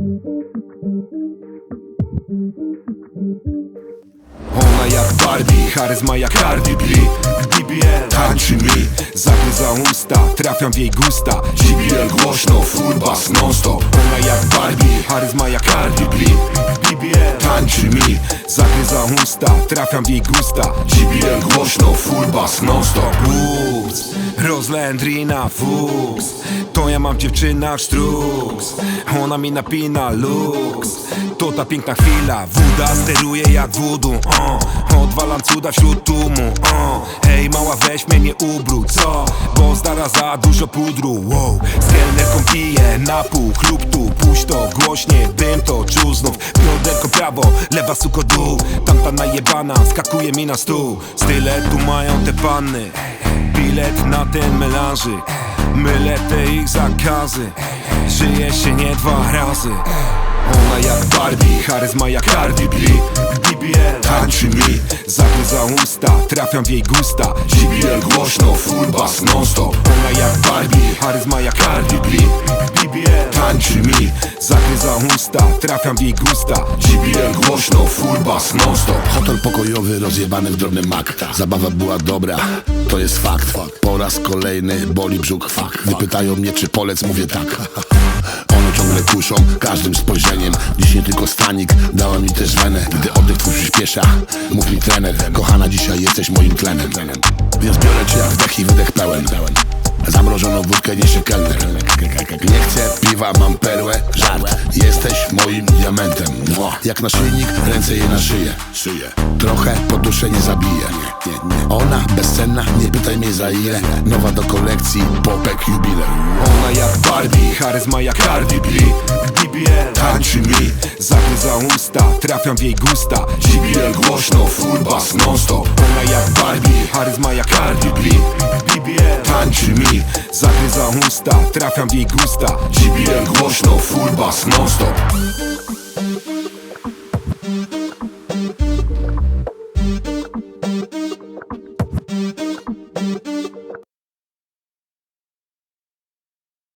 Ona jak Barbie, charyzma jak Cardi B. BBL tańczy mi. Zagryza usta, trafiam w jej gusta. GBL głośno, full bass non stop Ona jak Barbie, charyzma jak Cardi B. BBL tańczy mi. Zagryza usta, trafiam w jej gusta. GBL głośno, full bass non stop Rozlędrina fuks. To ja mam dziewczyna sztruks. Ona mi napina luks. To ta piękna chwila. Woda steruje jak wudu uh. Odwalam cuda wśród tłumu uh. Hej mała weź mnie nie ubróć co? Bo zdara za dużo pudru wow. Z kelnerką piję napój Chlub tu, puść to głośnie Bym to czuł znów. Bioderko prawo, lewa suko dół. Tamta najebana skakuje mi na stół. Style tu mają te panny Bilet na ten melanżyk Mylę te ich zakazy. Żyje się nie dwa razy. Ona jak Barbie, charyzma jak Cardi B. BBL Tańczy mi, zagryza usta Trafiam w jej gusta. GBL głośno, full bass non stop Ona jak Barbie, charyzma jak Cardi B Tańczy mi, usta Trafiam w jej gusta. GBL głośno, full bass non stop Hotel pokojowy rozjebany w drobny mak. Zabawa była dobra, to jest fakt. Po raz kolejny boli brzuch Wypytają mnie czy polec, mówię tak. One ciągle kuszą każdym spojrzeniem. Dziś nie tylko stanik, dała mi też wenę. Gdy oddech twój przyspiesza, mów mi trener. Kochana, dzisiaj jesteś moim tlenem. Więc biorę cię jak wdech i wydech pełen Zamrożoną wódkę niesie kelner Nie chcę piwa, mam perłę, Jak naszyjnik, ręce jej na szyję. Szyję. Trochę poduszę nie zabije. Nie, nie, nie. Ona bezcenna, nie pytaj mnie za ile. Nowa do kolekcji, popek jubilej Ona jak Barbie, charyzma jak Cardi B. BBL Tańczy mi, zagryza usta Trafiam w jej gusta. GBL głośno, full bass non stop Ona jak Barbie, charyzma jak Cardi B. BBL Tańczy mi, zagryza usta Trafiam w jej gusta. GBL głośno, full bass non stop